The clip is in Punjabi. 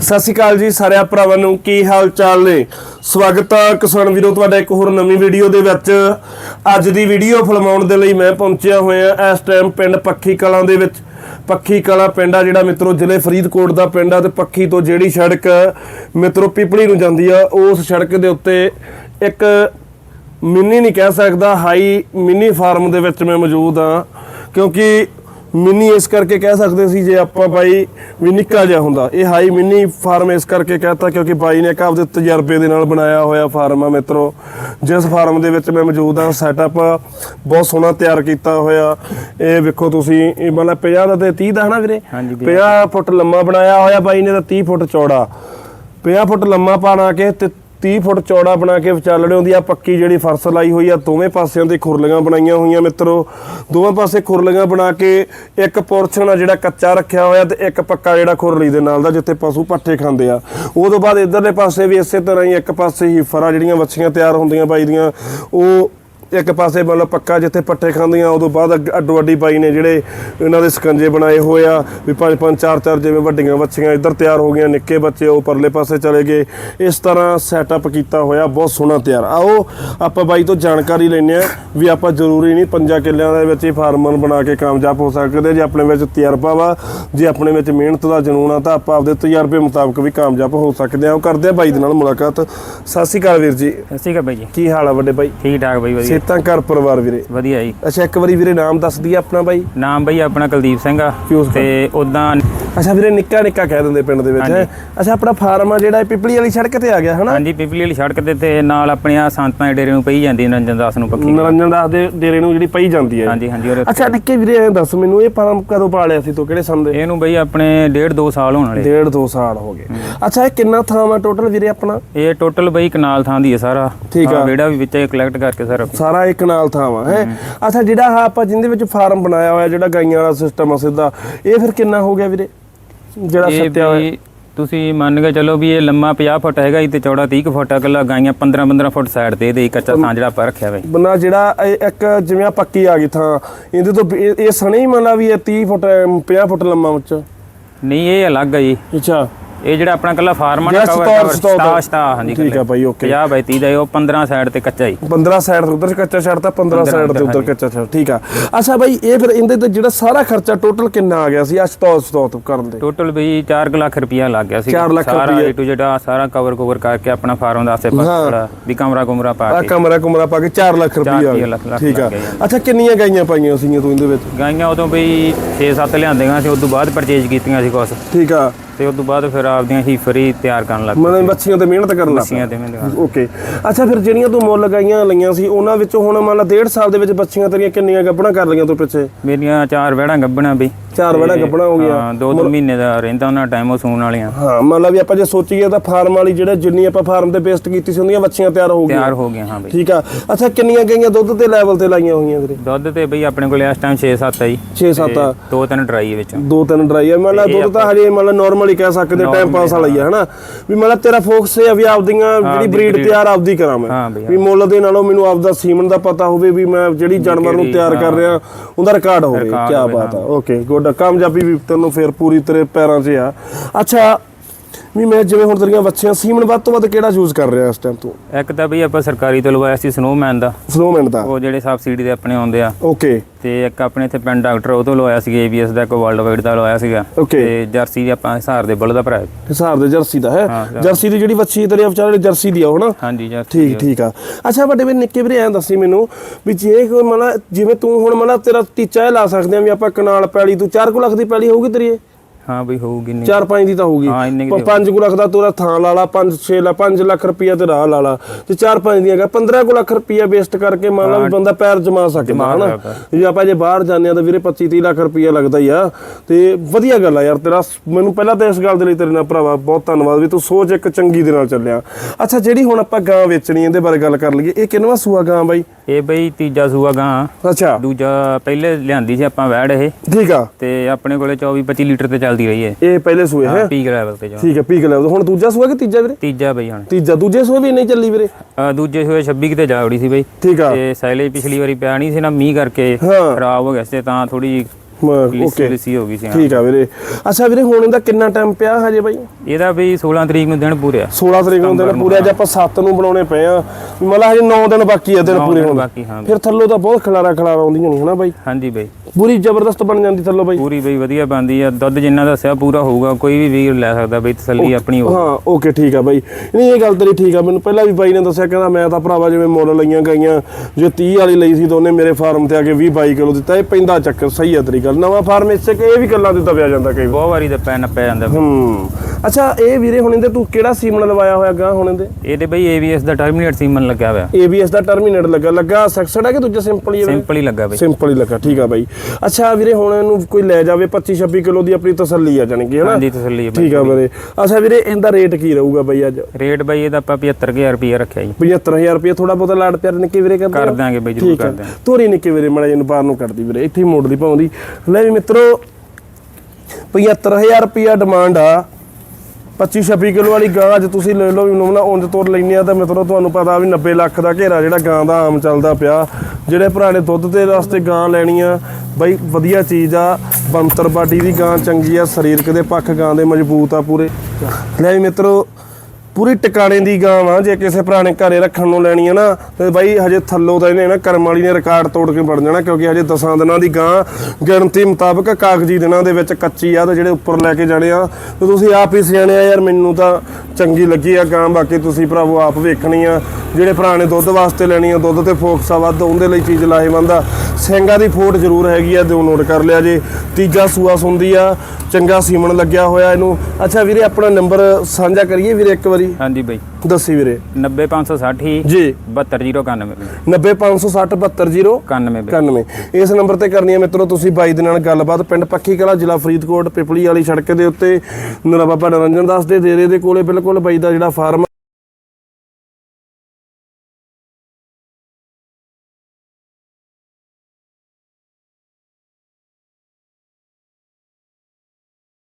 ਸਤਿ ਸ਼੍ਰੀ ਅਕਾਲ ਜੀ ਸਾਰਿਆਂ ਭਰਾਵਾਂ ਨੂੰ, ਕੀ ਹਾਲ ਚਾਲ ਨੇ? ਸਵਾਗਤ ਹੈ ਕਿਸਾਨ ਵੀਰੋ, ਤੁਹਾਡਾ ਇੱਕ ਹੋਰ ਨਵੀਂ ਵੀਡੀਓ ਦੇ ਵਿੱਚ। ਅੱਜ ਦੀ ਵੀਡੀਓ ਫਿਲਮਾਉਣ ਦੇ ਲਈ ਮੈਂ ਪਹੁੰਚਿਆ ਹੋਇਆ ਇਸ ਟਾਈਮ ਪਿੰਡ ਪੱਖੀ ਕਲਾਂ ਦੇ ਵਿੱਚ। ਪੱਖੀ ਕਲਾਂ ਪਿੰਡ ਆ ਜਿਹੜਾ ਮਿੱਤਰੋ, ਜ਼ਿਲ੍ਹੇ ਫਰੀਦਕੋਟ ਦਾ ਪਿੰਡ ਆ ਤੇ ਪੱਖੀ ਤੋਂ ਜਿਹੜੀ ਸੜਕ ਮਿੱਤਰੋ ਪਿਪਲੀ ਨੂੰ ਜਾਂਦੀ ਆ, ਉਸ ਸੜਕ ਦੇ ਉੱਤੇ ਇੱਕ ਮਿੰਨੀ ਨਹੀਂ ਕਹਿ ਸਕਦਾ, ਹਾਈ ਮਿੰਨੀ ਫਾਰਮ ਦੇ ਵਿੱਚ ਮੈਂ ਮੌਜੂਦ ਆ ਕਿਉਂਕਿ ਮਿੰਨੀ ਇਸ ਕਰਕੇ ਕਹਿ ਸਕਦੇ ਸੀ ਜੇ ਆਪਾਂ ਬਾਈ ਵੀ ਨਿੱਕਾ ਜਿਹਾ ਹੁੰਦਾ। ਇਹ ਹਾਈ ਮਿੰਨੀ ਫਾਰਮ ਇਸ ਕਰਕੇ ਕਹਤਾ ਕਿਉਂਕਿ ਬਾਈ ਨੇ ਇੱਕ ਆਪਦੇ ਤਜਰਬੇ ਦੇ ਨਾਲ ਬਣਾਇਆ ਹੋਇਆ ਫਾਰਮ ਆ ਮਿੱਤਰੋ। ਜਿਸ ਫਾਰਮ ਦੇ ਵਿੱਚ ਮੈਂ ਮੌਜੂਦ ਆ ਸੈਟਅਪ ਬਹੁਤ ਸੋਹਣਾ ਤਿਆਰ ਕੀਤਾ ਹੋਇਆ। ਇਹ ਵੇਖੋ ਤੁਸੀਂ ਇਹ ਮਤਲਬ 50 ਦਾ ਤੇ 30 ਦਾ ਹਨਾ ਵੀਰੇ? ਹਾਂਜੀ ਵੀਰੇ। 50 ਫੁੱਟ ਲੰਮਾ ਬਣਾਇਆ ਹੋਇਆ ਬਾਈ ਨੇ ਤਾਂ 30 ਫੁੱਟ ਚੌੜਾ। 50 ਫੁੱਟ ਲੰਮਾ ਬਣਾ ਕੇ ਤੇ 30 ਫੁੱਟ ਚੌੜਾ ਬਣਾ ਕੇ ਵਿਚਾਲੜੇ ਹੁੰਦੀ ਆ ਪੱਕੀ ਜਿਹੜੀ ਫਰਸ਼ ਲਾਈ ਹੋਈ ਆ, ਦੋਵੇਂ ਪਾਸਿਆਂ ਤੇ ਖੁਰਲੀਆਂ ਬਣਾਈਆਂ ਹੋਈਆਂ ਮਿੱਤਰੋ। ਦੋਵੇਂ ਪਾਸੇ ਖੁਰਲੀਆਂ ਬਣਾ ਕੇ ਇੱਕ ਪੋਰਸ਼ਨ ਆ ਜਿਹੜਾ ਕੱਚਾ ਰੱਖਿਆ ਹੋਇਆ ਤੇ ਇੱਕ ਪੱਕਾ ਜਿਹੜਾ ਖੁਰਲੀ ਦੇ ਨਾਲ ਦਾ, ਜਿੱਥੇ ਪਸ਼ੂ ਪੱਠੇ ਖਾਂਦੇ ਆ। ਉਹ ਤੋਂ ਬਾਅਦ ਇਧਰਲੇ ਪਾਸੇ ਵੀ ਇਸੇ ਤਰ੍ਹਾਂ ਹੀ ਇੱਕ ਪਾਸੇ ਹੀ ਫਰਾਂ ਜਿਹੜੀਆਂ ਵੱਛੀਆਂ ਤਿਆਰ ਹੁੰਦੀਆਂ ਬਾਈ ਦੀਆਂ, ਉਹ ਇੱਕ ਪਾਸੇ ਮਤਲਬ ਪੱਕਾ ਜਿੱਥੇ ਪੱਠੇ ਖਾਂਦੀਆਂ ਉਦੋਂ ਬਾਅਦ ਅੱਗ- ਅੱਡੋ ਅੱਡੀ ਪਾਈ ਨੇ ਜਿਹੜੇ ਇਹਨਾਂ ਦੇ ਸਕੰਜੇ ਬਣਾਏ ਹੋਏ ਆ ਵੀ ਪੰਜ ਪੰਜ ਚਾਰ ਚਾਰ ਜਿਵੇਂ ਵੱਡੀਆਂ ਬੱਚੀਆਂ ਇੱਧਰ ਤਿਆਰ ਹੋ ਗਈਆਂ ਨਿੱਕੇ ਬੱਚੇ ਉਹ ਪਰਲੇ ਪਾਸੇ ਚਲੇ ਗਏ। ਇਸ ਤਰ੍ਹਾਂ ਸੈਟਅਪ ਕੀਤਾ ਹੋਇਆ ਬਹੁਤ ਸੋਹਣਾ ਤਿਆਰ। ਆਓ ਆਪਾਂ ਬਾਈ ਤੋਂ ਜਾਣਕਾਰੀ ਲੈਣੇ ਆ ਵੀ ਆਪਾਂ ਜ਼ਰੂਰੀ ਨਹੀਂ ਪੰਜਾਂ ਕਿੱਲਿਆਂ ਦੇ ਵਿੱਚ ਹੀ ਫਾਰਮਰ ਬਣਾ ਕੇ ਕਾਮਯਾਬ ਹੋ ਸਕਦੇ ਜੇ ਆਪਣੇ ਵਿੱਚ ਤਜਰਬਾ ਵਾ ਜੇ ਆਪਣੇ ਵਿੱਚ ਮਿਹਨਤ ਦਾ ਜਨੂਨ ਆ ਤਾਂ ਆਪਾਂ ਆਪਦੇ ਤਜਰਬੇ ਮੁਤਾਬਕ ਵੀ ਕਾਮਯਾਬ ਹੋ ਸਕਦੇ ਆ ਉਹ ਕਰਦੇ ਆ ਬਾਈ ਦੇ ਨਾਲ ਮੁਲਾਕਾਤ। ਸਤਿ ਸ਼੍ਰੀ ਅਕਾਲ ਵੀਰ ਜੀ। ਸਤਿ ਸ਼੍ਰੀ ਅਕਾਲ ਬਾਈ ਜੀ। ਕੀ ਹਾਲ ਆ ਵੱਡੇ ਬਾਈ? ਠੀਕ ਠਾਕ ਬਾਈ ਵਧੀਆ। ਸੇਤਾਂ ਘਰ ਪਰਿਵਾਰ ਵੀਰੇ। ਵਧੀਆ ਜੀ। ਅੱਛਾ ਇੱਕ ਵਾਰੀ ਵੀਰੇ ਨਾਮ ਦੱਸ ਦਈਏ ਆਪਣਾ ਬਾਈ। ਨਾਮ ਬਾਈ ਆਪਣਾ ਕੁਲਦੀਪ ਸਿੰਘ ਆ। ਤੇ ਉਦਾਂ ਅੱਛਾ ਵੀਰੇ ਨਿੱਕਾ ਨਿੱਕਾ ਕਹਿ ਦਿੰਦੇ ਪਿੰਡ ਦੇ ਵਿੱਚ। ਹੈਂ। ਅੱਛਾ ਆਪਣਾ ਫਾਰਮ ਆ ਜਿਹੜਾ ਇਹ ਪਿਪਲੀ ਵਾਲੀ ਸੜਕ ਤੇ ਆ ਗਿਆ ਹਨਾ? ਹਾਂਜੀ ਪਿਪਲੀ ਵਾਲੀ ਸੜਕ ਤੇ ਤੇ ਨਾਲ ਆਪਣੀਆਂ ਸੰਤਾਂ ਦੇ ਡੇਰੇ ਨੂੰ ਪਈ ਜਾਂਦੀ ਨਰੰਜਨ ਦਾਸ ਨੂੰ ਪੱਕੀ ਨਰੰਜਨ ਦਾਸ ਦੇ ਡੇਰੇ ਨੂੰ ਜਿਹੜੀ ਪਈ ਜਾਂਦੀ ਹੈ। ਹਾਂਜੀ ਹਾਂਜੀ ਅੱਛਾ ਨਿੱਕੇ ਵੀਰੇ ਐਂ ਦੱਸ ਮੈਨੂੰ ਇਹ ਫਾਰਮ ਕਦੋਂ ਪਾਲਿਆ ਸੀ ਤੂੰ ਕਿਹੜੇ ਦੇ? ਇਹਨੂੰ ਬਾਈ ਆਪਣੇ ਡੇਢ ਦੋ ਸਾਲ ਹੋਣ ਵਾਲੇ। ਡੇਢ ਦੋ ਸਾਲ ਹੋ ਗਏ। ਅੱਛਾ ਇਹ ਕਿੰਨਾ ਥਾਂ ਵਾ ਟੋਟਲ ਵੀਰੇ ਆਪਣਾ? ਇਹ ਟੋਟਲ ਬਾਈ ਕਨਾਲ ਥਾਂ ਦੀ ਹੈ ਸਾਰਾ। ਠੀਕ ਆ। ਵਿਹੜਾ ਵੀ ਵਿੱਚੇ ਕਲੈਕਟ ਕਰਕੇ ਸਾਰਾ ਸਾਰਾ ਇੱਕ ਨਾਲ ਥਾਂ ਵਾ ਹੈ? ਅੱਛਾ ਜਿਹੜਾ ਆਹ ਆਪਾਂ ਜਿੰਦੇ ਵਿੱਚ ਫਾਰਮ ਬਣਾਇਆ ਹੋਇਆ ਜਿਹੜਾ ਗਾਈਆਂ ਵਾਲਾ ਸਿਸਟਮ ਆ ਸਿੱਧਾ ਇਹ ਫਿਰ ਕਿੰਨਾ ਹੋ ਗਿਆ ਵੀਰੇ? ਜਿਹੜਾ ਇਹ ਸੱਤਿਆ ਹੋਇਆ। ਵੀ ਤੁਸੀਂ ਮੰਨ ਕੇ ਚੱਲੋ ਵੀ ਇਹ ਲੰਮਾ 50 ਫੁੱਟ ਹੈਗਾ ਜੀ ਤੇ ਚੌੜਾ 30 ਕੁ ਫੁੱਟ ਆ ਇਕੱਲਾ ਗਾਈਆਂ 15 15 ਫੁੱਟ ਸਾਈਡ ਤੇ ਇਹਦੇ ਕੱਚਾ ਥਾਂ ਜਿਹੜਾ ਆਪਾਂ ਰੱਖਿਆ ਬਾਈ ਬੰਨਾ ਜਿਹੜਾ ਇਹ ਇੱਕ ਜਿਵੇਂ ਪੱਕੀ ਆ ਗਈ ਥਾਂ ਇਹਦੇ ਤੋਂ ਵੀ ਇਹ ਇਹ ਸਣੇ ਹੀ ਮੰਨ ਲਾ ਵੀ ਇਹ 30 ਫੁੱਟ 50 ਫੁੱਟ ਲੰਮਾ ਵਿੱਚ ਨਹੀਂ ਇਹ ਅਲੱਗ ਆ ਜੀ। ਅੱਛਾ। ਇਹ ਜਿਹੜਾ ਆਪਣਾ ਕੱਲਾ ਫਾਰਮ ਆ ਜਿਹੜਾ ਸਟਾ ਸਟਾ ਹਾਂਜੀ ਠੀਕ ਆ ਬਾਈ, ਓਕੇ। 50 ਬਾਈ 30 ਦਾ ਉਹ 15 ਸਾਈਡ ਤੇ ਕੱਚਾ ਹੀ। 15 ਸਾਈਡ ਤੇ ਉਧਰ ਕੱਚਾ ਛੱਡ ਤਾਂ 15 15 ਸਾਈਡ ਤੇ ਉਧਰ। ਕੱਚਾ ਛੱਡ ਠੀਕ ਆ। ਅੱਛਾ ਬਾਈ ਇਹ ਫਿਰ ਇਹਦੇ ਤੇ ਜਿਹੜਾ ਸਾਰਾ ਖਰਚਾ ਟੋਟਲ ਕਿੰਨਾ ਆ ਗਿਆ ਸੀ? ਆ ਸਟਾਕ ਸਟਾਕ ਕਰਨ ਦੇ। ਟੋਟਲ ਵੀ 4 ਲੱਖ ਰੁਪਿਆ ਲੱਗ ਗਿਆ ਸੀ। ਸਾਰਾ Z ਆ ਸਾਰਾ ਕਵਰ ਕਵਰ ਕਰਕੇ ਆਪਣਾ ਫਾਰਮ ਦਾ ਆਸੇ। ਪਾਸੇ ਥੋੜਾ ਵੀ ਕਮਰਾ ਕੁਮਰਾ ਪਾ ਆ ਕੇ। ਕਮਰਾ ਕੁਮਰਾ ਪਾ ਕੇ 4 ਲੱਖ ਲੱਖ ਠੀਕ ਆ। ਅੱਛਾ ਕਿੰਨੀਆਂ ਗਾਈਆਂ ਪਾਈਆਂ ਸੀਗੀਆਂ ਤੂੰ ਇਹਦੇ ਵਿੱਚ? ਗਾਈਆਂ ਉਦੋਂ ਵੀ 6-7 ਲਿਆਂਦੀਆਂ ਸੀ ਉਸ ਤੋਂ ਬਾਅਦ ਪਰਚੇਜ ਕੀਤੀਆਂ ਸੀ ਕੁਛ। ਠੀਕ ਆ। ਤੇ ਉਸ ਤੋਂ ਬਾਅਦ ਫਿਰ ਆਪਦੀਆਂ ਹੀ ਫਰੀ ਤਿਆਰ ਕਰਨ ਲੱਗ ਪਏ। ਮਤਲਬ ਬੱਚੀਆਂ ਤੇ ਮਿਹਨਤ ਕਰਨ ਲੱਗ ਬੱਚੀਆਂ ਤੇ ਮੈਂ ਓਕੇ ਅੱਛਾ ਫਿਰ ਜਿਹੜੀਆਂ ਤੂੰ ਮੁੱਲ ਗਾਈਆਂ ਲਈਆਂ ਸੀ ਉਹਨਾਂ ਵਿੱਚੋਂ ਹੁਣ ਮੰਨ ਲਾ 1.5 ਸਾਲ ਦੇ ਵਿੱਚ ਬੱਚੀਆਂ ਤੇਰੀਆਂ ਕਿੰਨੀਆਂ ਗੱਭਣਾ ਕਰ ਲਈਆਂ ਤੂੰ ਪਿੱਛੇ? ਮੇਰੀਆਂ ਚਾਰ ਵਹਿੜਾਂ ਗੱਬਣਾ ਬਈ। ਚਾਰ ਵੜਾ ਗੱਭਣਾ ਹੋ ਗਿਆ ਹਾਂ ਦੋ ਦੋ ਮਹੀਨੇ ਦਾ ਰਹਿੰਦਾ ਉਹਨਾਂ ਟਾਈਮ ਉਹ ਸੂਣ ਵਾਲੀਆਂ। ਹਾਂ ਮੰਨ ਲਾ ਵੀ ਆਪਾਂ ਜੇ ਸੋਚੀਏ ਤਾਂ ਫਾਰਮ ਵਾਲੀ ਜਿਹੜੇ ਜਿੰਨੀ ਆਪਾਂ ਫਾਰਮ ਤੇ ਪੇਸਟ ਕੀਤੀ ਸੀ ਉਹਦੀਆਂ ਬੱਚੀਆਂ ਤਿਆਰ ਹੋ ਗਈਆਂ। ਤਿਆਰ ਹੋ ਗਈਆਂ ਹਾਂ ਬਈ। ਠੀਕ ਆ। ਅੱਛਾ ਕਿੰਨੀਆਂ ਗਈਆਂ ਦੁੱਧ ਤੇ ਲੈਵਲ ਤੇ ਲਾਈਆਂ ਹੋਈਆਂ ਵੀਰੇ? ਦੁੱਧ ਤੇ ਬਈ ਆਪਣੇ ਕੋਲ ਇਸ ਟਾਈਮ 6-7 ਆ ਜੀ। 6-7 ਆ। ਦੋ ਤਿੰਨ ਡਰਾਈ ਵਿੱਚ ਦੋ ਤਿੰਨ ਡਰਾਈ ਆ। ਮੰਨ ਲਾ ਦੁੱਧ ਤਾਂ ਹਜੇ ਮੰਨ ਲਾ ਨਾਰਮਲ ਹੀ ਕਹਿ ਸਕਦੇ ਟਾਈਮ ਪਾਸ ਵਾਲਾ ਹੀ। ਹਨਾ? ਵੀ ਮੰਨ ਲਾ ਤੇਰਾ ਫੋਕਸ ਆ ਵੀ ਆਪਦੀਆਂ ਜਿਹੜੀ ਬਰੀਡ ਤਿਆਰ ਆਪਦੀ ਕਰਾਂ ਮੈਂ। ਹਾਂ ਵੀ ਮੁੱਲ ਦੇ ਨਾਲੋਂ ਮੈਨੂੰ ਆਪਦਾ ਸੀਮਨ ਦਾ ਪਤਾ ਹੋਵੇ ਵੀ ਮੈਂ ਜਿਹੜੀ ਜਾਨਵਰ ਨੂੰ ਤਿਆਰ ਕਰ ਰਿਹਾ ਉਹਦਾ ਰਿਕਾਰਡ ਹੋਵੇ। ਕੀ ਬਾਤ ਆ। ਓਕੇ ਗੁੱਡ ਕਾਮਯਾਬੀ ਵੀ ਤੈਨੂੰ ਫੇਰ ਪੂਰੀ ਤੇਰੇ ਪੈਰਾਂ 'ਚ ਆ। ਅੱਛਾ ਵੀ ਮੈਂ ਜਿਵੇਂ ਹੁਣ ਤੇਰੀਆਂ ਬੱਚੀਆਂ ਸੀਮਨ ਵੱਧ ਤੋਂ ਵੱਧ ਕਿਹੜਾ ਯੂਜ਼ ਕਰ ਰਿਹਾ ਇਸ ਟਾਈਮ ਤੂੰ? ਇੱਕ ਤਾਂ ਬਈ ਆਪਾਂ ਸਰਕਾਰੀ ਤੋਂ ਲਵਾਇਆ ਸੀ ਸਨੋਮੈਨ ਦਾ। ਸਨੋਮੈਨ ਦਾ। ਉਹ ਜਿਹੜੇ ਸਬਸਿਡੀ ਦੇ ਆਪਣੇ ਆਉਂਦੇ ਆ। ਓਕੇ ਤੇ ਇੱਕ ਆਪਣੇ ਇੱਥੇ ਪਿੰਡ ਡਾਕਟਰ ਉਹ ਤੋਂ ਲਵਾਇਆ ਸੀ ABS ਦਾ ਇੱਕ ਵਰਲਡ ਵਾਈਡ ਦਾ ਲਵਾਇਆ ਸੀਗਾ. ਤੇ ਜਰਸੀ ਦੀ ਆਪਾਂ ਹਿਸਾਰ ਦੇ ਬੁੱਲ ਦਾ ਭਰਾ ਹਿਸਾਰ ਦੇ ਜਰਸੀ ਦਾ ਹੈ? ਜਰਸੀ ਦੀ ਜਿਹੜੀ ਬੱਚੀ ਤੇਰੇ ਵਿਚਾਰੇ ਜਰਸੀ ਦੀ ਆ ਨਾ? ਹਾਂਜੀ ਜਰਸੀ ਠੀਕ ਠੀਕ ਆ। ਅੱਛਾ ਵੱਡੇ ਵੀਰ ਨਿੱਕੇ ਵੀਰੇ ਐਂ ਦੱਸੀ ਮੈਨੂੰ ਵੀ ਜੇ ਕੋਈ ਮਤਲਬ ਜਿਵੇਂ ਤੂੰ ਹੁਣ ਮਤਲਬ ਤੇਰਾ ਟੀਚਾ ਇਹ ਲਾ ਸਕਦੇ ਆ ਵੀ ਆਪਾਂ ਕਨਾਲ ਪੈਲੀ ਤੂੰ 4 ਲੱਖ ਦੀ ਪੈਲੀ ਹੋਊਗੀ ਤੇਰੀ ਹਾਂ ਬਈ ਹੋਊਗੀ ਨਹੀਂ 4-5 ਦੀ ਤਾਂ ਹੋਊਗੀ। ਹਾਂ, ਇੰਨੀ ਕੁ ਦੀ 5 ਲੱਖ ਦਾ ਤੇਰਾ ਥਾਂ ਲਾ ਲਾ 5-6 ਲਾ 5 ਲੱਖ ਰੁਪਈਆ ਤੇ ਰਾਹ ਲਾ ਲਾ। ਤੇ 4-5 ਦੀਆਂ ਹੈਗਾ 15 ਲੱਖ ਰੁਪਈਆ ਵੇਸਟ ਕਰਕੇ ਮੰਨ ਲਾ ਵੀ ਬੰਦਾ ਪੈਰ ਜਮਾ ਸਕਦਾ ਜਮਾ ਹਨਾ? ਸਕਦਾ। ਜੇ ਆਪਾਂ ਜੇ ਬਾਹਰ ਜਾਂਦੇ ਆ ਤਾਂ ਵੀਰੇ 25-30 ਲੱਖ ਰੁਪਈਆ ਲੱਗਦਾ ਹੀ ਆ। ਤੇ ਵਧੀਆ ਗੱਲ ਆ ਯਾਰ ਤੇਰਾ ਮੈਨੂੰ ਪਹਿਲਾਂ ਤਾਂ ਇਸ ਗੱਲ ਦੇ ਲਈ ਤੇਰੇ ਨਾਲ ਭਰਾਵਾ ਬਹੁਤ ਧੰਨਵਾਦ ਵੀ ਤੂੰ ਸੋਚ ਇੱਕ ਚੰਗੀ ਦੇ ਨਾਲ ਚੱਲਿਆ। ਅੱਛਾ ਜਿਹੜੀ ਹੁਣ ਆਪਾਂ ਗਾਂ ਵੇਚਣੀ ਇਹਦੇ ਬਾਰੇ ਗੱਲ ਕਰ ਲਈਏ। ਇਹ ਕਿੰਨਵਾ ਸੂਆ ਗਾਂ ਬਾਈ? ਇਹ ਬਈ ਤੀਜਾ ਸੂਆ ਗਾਂ ਅੱਛਾ। ਦੂਜਾ ਪਹਿਲੇ ਲਿਆਂਦੀ ਸੀ ਆਪਾਂ ਵੈੜ ਇਹ। ਠੀਕ ਆ। ਤੇ ਆਪਣੇ ਕੋਲੇ 24 25 ਲੀਟਰ ਤੇ ਚੱਲਦੀ ਰਹੀ ਹੈ। ਇਹ ਪਹਿਲੇ ਸੂਏ ਹੈ ਪੀਕ ਲੈਵਲ ਤੇ ਜੋ ਠੀਕ ਹੈ ਪੀਕ ਲੈਵਲ ਹੁਣ ਦੂਜਾ ਸੂਆ ਕਿ ਤੀਜਾ ਵੀਰੇ? ਤੀਜਾ ਬਈ ਹੁਣ। ਤੀਜਾ ਦੂਜੇ ਸੂਏ ਵੀ ਨਹੀਂ ਚੱਲੀ ਵੀਰੇ? ਦੂਜੇ ਸੂਏ 26 ਕਿਤੇ ਜਾ ਵੜੀ ਸੀ ਬਈ। ਠੀਕ ਆ। ਤੇ ਸਾਈਲੇਜ ਪਿਛਲੀ ਵਾਰੀ ਪਿਆ ਨਹੀਂ ਸੀ ਨਾ ਮੀਂਹ ਕਰਕੇ। ਖਰਾਬ ਹੋ ਗਿਆ ਸੀ ਤਾਂ ਥੋੜੀ ਓਕੇ ਲੀਸੀ ਲੀਸੀ ਹੋ ਗਈ ਸੀ ਹਾਂ। ਠੀਕ ਆ ਵੀਰੇ। ਅੱਛਾ ਵੀਰੇ ਹੁਣ ਇਹਦਾ ਕਿੰਨਾ ਟਾਈਮ ਪਿਆ ਹਜੇ ਬਾਈ? ਇਹਦਾ ਵੀ 16 ਤਰੀਕ ਨੂੰ ਦਿਨ ਆ। 16 ਤਰੀਕ ਨੂੰ ਦਿਨ ਪੂਰੇ ਅੱਜ ਆਪਾਂ 7 ਨੂੰ ਬਣਾਉਣੇ ਪਏ ਆ ਮਤਲਬ ਹਜੇ 9 ਦਿਨ ਬਾਕੀ ਆ ਦਿਨ ਨੌ ਪੂਰੇ ਦਿਨ ਹੋਣ। ਬਾਕੀ, ਹਾਂ। ਫਿਰ ਥੱਲੋਂ ਤਾਂ ਬਹੁਤ ਖਲਾਰਾ ਖਲਾਰਾ ਆਉਂਦੀ ਹੋਣੀ ਹਨਾ ਬਾਈ? ਹਾਂਜੀ ਬਈ। ਪੂਰੀ ਜ਼ਬਰਦਸਤ ਬਣ ਜਾਂਦੀ ਥੱਲੋਂ ਬਾਈ। ਪੂਰੀ ਬਈ ਵਧੀਆ ਬੰਦੀ ਆ। ਦੁੱਧ ਜਿੰਨਾ ਦੱਸਿਆ ਪੂਰਾ ਹੋਊਗਾ ਕੋਈ ਵੀ ਵੀਰ ਲੈ ਸਕਦਾ ਬਈ ਤਸੱਲੀ ਆਪਣੀ ਹੋ। ਹਾਂ ਓਕੇ ਠੀਕ ਆ ਬਾਈ। ਨਹੀਂ ਇਹ ਗੱਲ ਤੇਰੀ ਠੀਕ ਆ ਮੈਨੂੰ ਪਹਿਲਾਂ ਵੀ ਬਾਈ ਨੇ ਦੱਸਿਆ ਕਹਿੰਦਾ ਮੈਂ ਤਾਂ ਭਰਾਵਾ ਜਿਵੇਂ ਮੁੱਲ ਲਈਆਂ ਗਈਆਂ ਜੇ 30 ਵਾਲੀ ਲਈ ਸੀ ਤਾਂ ਉਹਨੇ ਮੇਰੇ ਫਾਰਮ ਤੇ ਆ ਕੇ 20 22 ਕਿਲੋ ਦਿੱਤਾ ਇਹ ਪੈਂਦਾ ਚੱਕਰ ਸਹੀ ਆ ਤੇਰੀ ਗੱਲ ਨਵਾਂ ਫਾਰਮ ਇਸੇ ਕਿ ਇਹ ਵੀ ਗੱਲਾਂ ਤੇ ਦਬਿਆ ਜਾਂਦਾ ਕਈ ਵਾਰ। ਬਹੁਤ ਵਾਰੀ ਦਾ ਪੈ ਨੱਪਿਆ ਜਾਂਦਾ। ਹੂੰ। ਅੱਛਾ ਇਹ ਵੀਰੇ ਹੁਣ ਇਹਦੇ ਤੂੰ ਕਿਹੜਾ ਸੀਮਨ ਲਵਾਇਆ ਹੋਇਆ ਗਾ ਹੁਣ ਇਹਦੇ? ਇਹਦੇ ਬਈ ABS ਦਾ ਟਰਮੀਨੇਟ ਸੀਮਨ ਲੱਗਿਆ ਹੋਇਆ। ABS ਦਾ ਟਰਮੀਨੇਟ ਲੱਗਾ। ਲੱਗਾ ਸੈਕਸਡ ਹੈ ਕਿ ਦੂਜਾ ਸਿੰਪਲ ਹੀ? ਸਿੰਪਲ ਹੀ ਲੱਗਾ ਬਈ। ਸਿੰਪਲ ਹੀ ਲੱਗਾ ਠੀਕ ਆ ਬਾਈ। ਅੱਛਾ ਵੀਰੇ ਹੁਣ ਇਹਨੂੰ ਕੋਈ ਲੈ ਜਾਵੇ 25 26 ਕਿਲੋ ਦੀ ਆਪਣੀ ਤਸੱਲੀ ਆ ਜਾਣੀ ਕਿ ਹਨਾ? ਹਾਂਜੀ ਤਸੱਲੀ ਹੈ ਬਈ ਠੀਕ ਆ ਵੀਰੇ। ਅੱਛਾ ਵੀਰੇ ਇਹਦਾ ਰੇਟ ਕੀ ਰਹੂਗਾ ਬਾਈ ਅੱਜ? ਰੇਟ ਬਈ ਇਹਦਾ ਆਪਾਂ 75000 ਰੁਪਏ ਰੱਖਿਆ ਜੀ। 75000 ਰੁਪਏ ਥੋੜਾ ਬਹੁਤਾ ਲਾੜ ਪਿਆਰ ਨਿੱਕੇ ਵੀਰੇ ਕਰਦੇ ਕਰ? ਦਾਂਗੇ ਬਈ ਜਰੂਰ ਕਰ ਦਾਂਗੇ ਤੋਰੀ ਨਿੱਕੇ ਵੀਰੇ ਮੜਾ ਜਿਹਨੂੰ ਬਾਹਰ ਨੂੰ ਕੱਢਦੀ ਵੀਰੇ। ਇੱਥੇ ਹੀ ਮੋੜਦੀ ਪਾਉਂਦੀ ਲੈ ਵੀ ਮਿੱਤਰੋ 75000 ਰੁਪਿਆ ਡਿਮਾਂਡ ਆ। 25 26 ਕਿਲੋ ਵਾਲੀ ਗਾਂ ਅੱਜ ਤੁਸੀਂ ਲੈ ਲਓ ਵੀ ਨਮਨਾ ਉਂਝ ਤੋਰ ਲੈਣੀ ਆ ਤਾਂ ਮਿੱਤਰੋ, ਤੁਹਾਨੂੰ ਪਤਾ ਵੀ 90 ਲੱਖ ਦਾ ਘੇਰਾ ਜਿਹੜਾ ਗਾਂ ਦਾ ਆਮ ਚੱਲਦਾ ਪਿਆ। ਜਿਹੜੇ ਭਰਾ ਨੇ ਦੁੱਧ ਦੇ ਵਾਸਤੇ ਗਾਂ ਲੈਣੀ ਆ ਬਈ ਵਧੀਆ ਚੀਜ਼ ਆ, ਬੰਤਰ ਬਾਡੀ ਦੀ ਗਾਂ ਚੰਗੀ ਆ, ਸਰੀਰਕ ਦੇ ਪੱਖ ਗਾਂ ਦੇ ਮਜ਼ਬੂਤ ਆ ਪੂਰੇ। ਲੈ ਵੀ ਮਿੱਤਰੋ ਪੂਰੀ ਟਿਕਾਣੇ ਦੀ ਗਾਂ ਆ ਜੇ ਕਿਸੇ ਭਰਾ ਨੇ ਘਰੇ ਰੱਖਣ ਨੂੰ ਲੈਣੀ ਹੈ ਨਾ, ਤੇ ਬਾਈ ਹਜੇ ਥੱਲੋਂ ਤਾਂ ਇਹਨੇ ਨਾ ਕਰਮ ਵਾਲੀ ਨੇ ਰਿਕਾਰਡ ਤੋੜ ਕੇ ਵੜ ਜਾਣਾ, ਕਿਉਂਕਿ ਹਜੇ 10 ਦਿਨਾਂ ਦੀ ਗਾਂ, ਗਿਣਤੀ ਮੁਤਾਬਕ ਕਾਗਜ਼ੀ ਦਿਨਾਂ ਦੇ ਵਿੱਚ ਕੱਚੀ ਆ ਤੇ ਜਿਹੜੇ ਉੱਪਰ ਲੈ ਕੇ ਜਾਣੇ ਆ, ਤੇ ਤੁਸੀਂ ਆਪ ਹੀ ਸਿਆਣੇ ਆ ਯਾਰ, ਮੈਨੂੰ ਤਾਂ ਚੰਗੀ ਲੱਗੀ ਆ ਗਾਂ, ਬਾਕੀ ਤੁਸੀਂ ਭਰਾਵੋ ਆਪ ਵੇਖਣੀ ਆ, ਜਿਹੜੇ ਭਰਾ ਨੇ ਦੁੱਧ ਵਾਸਤੇ ਲੈਣੀ ਆ, ਦੁੱਧ ਤੇ ਫੋਕਸ ਆ ਵੱਧ, ਉਹਦੇ ਲਈ ਚੀਜ਼ ਲਾਹੇਵੰਦ ਆ। ਸਿੰਘਾਂ ਦੀ ਫੋਟ ਜ਼ਰੂਰ ਹੈਗੀ ਆ, ਦਿਓ ਨੋਟ ਕਰ ਲਿਆ ਜੇ। ਤੀਜਾ ਸੂਆ ਸੁੰਦੀ ਆ, ਚੰਗਾ ਸੀਮਣ ਲੱਗਿਆ ਹੋਇਆ ਇਹਨੂੰ। ਅੱਛਾ ਵੀਰੇ, ਆਪਣਾ ਨੰਬਰ ਸਾਂਝਾ ਕਰੀਏ ਵੀਰੇ, ਇੱਕ ਵਾਰੀ ਹਾਂਜੀ ਬਈ। ਦੱਸੀ ਵੀਰੇ। 90560 ਜੀ। 72091 ਬਈ। 90560 720 91 ਬਈ। 91 ਇਸ ਨੰਬਰ ਤੇ ਕਰਨੀ ਹੈ ਮਿੱਤਰੋ ਤੁਸੀਂ ਬਾਈ ਦੇ ਨਾਲ ਗੱਲਬਾਤ। ਪਿੰਡ ਪੱਖੀ ਕਲਾ ਜ਼ਿਲ੍ਹਾ ਫਰੀਦਕੋਟ ਪਿਪਲੀ ਵਾਲੀ ਸੜਕ ਦੇ ਉੱਤੇ। ਨਰਾ ਬਾਬਾ ਨਰਿੰਜਨ ਦਾਸ ਦੇ ਡੇਰੇ ਦੇ ਕੋਲੇ ਬਿਲਕੁਲ ਬਾਈ ਦਾ ਜਿਹੜਾ ਫਾਰਮ